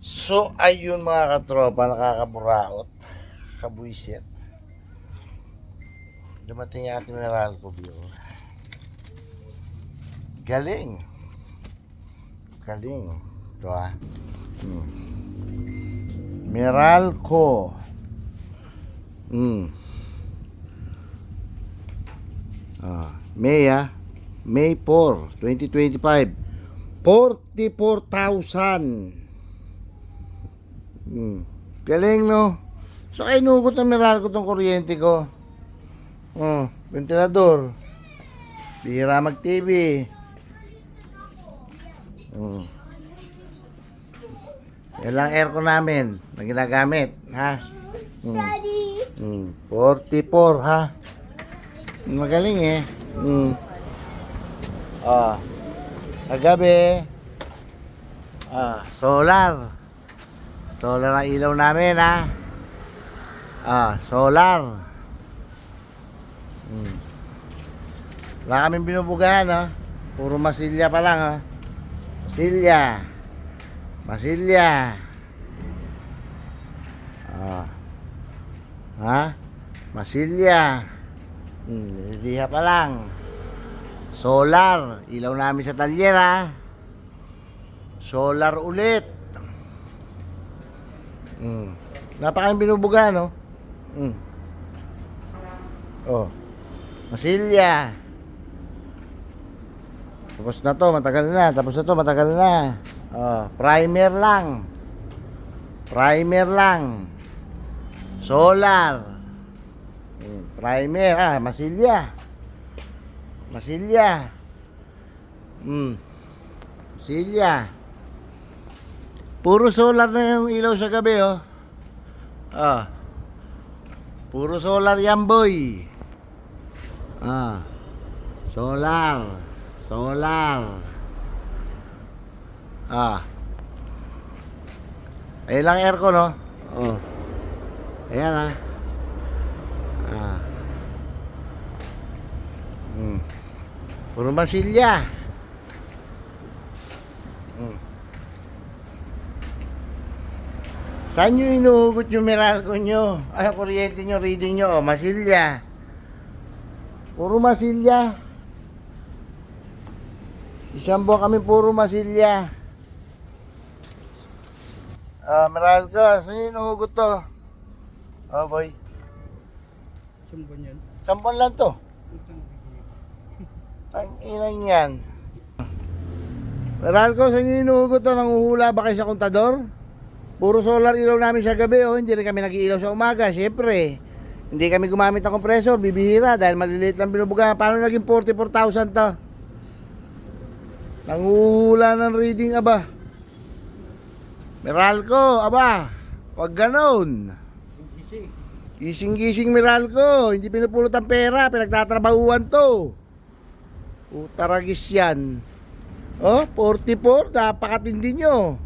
So, ayun mga katropa, nakakaburaot. Kabuisit. Dumating yung ating mineral ko, Bill. Galing. Galing. Ito ah. Hmm. Mineral ko. Hmm. Ah, May ah. May 4, 2025. 44,000. Hmm. Galing, no? So, ay nugot ng mineral ko tong kuryente ko. Oh, ventilador. Bihira mag-TV. Hmm. Yan lang aircon namin na ginagamit, ha? Hmm. Daddy. Hmm. 44, ha? Magaling, eh. Hmm. Ah. Kagabi. Ah, solar. Solar ang ilaw namin, ha? Ah, solar. Hmm. Wala kaming binubugahan, ha? Puro masilya pa lang, ha? Masilya. Masilya. Ah. Ha? Masilya. Hmm, diha pa lang. Solar. Ilaw namin sa talyer? Solar ulit. Hmm. Napakaing binubuga, no? Hmm. Oh. Masilya. Tapos na to, matagal na. Tapos na to, matagal na. Oh, primer lang. Primer lang. Solar. Hmm, Primer, ah, masilya. Masilya. Hmm. Masilya. Puro solar na yung ilaw sa gabi, oh. Ah. Puro solar yan, boy. Ah. Solar. Solar. Ah. Ayun lang aircon, no? Oh. Ayan, ah. Ah. Hmm. Puro masilya. Hmm. Saan nyo inuhugot yung Meralco nyo? Ay, kuryente nyo, reading nyo, oh, masilya. Puro masilya. Isang buwan kami puro masilya. Ah, Meralco, saan nyo inuhugot to? Oh, boy. Sumban yan. Sampon lang to. Ang inang yan. Meralco, saan nyo inuhugot to? Nanguhula ba kayo sa kontador? Puro solar ilaw namin sa gabi, oh. Hindi rin kami nag-iilaw sa umaga, syempre. Hindi kami gumamit ng kompresor, bibihira, dahil maliliit lang binubuga. Paano naging 44,000 to? Nanguhula ng reading, aba. Meralco, aba. Huwag ganon. Gising. Gising-gising Meralco, hindi pinupulot ang pera, pinagtatrabahuan to. Utaragis yan. Oh, 44, napakatindi nyo.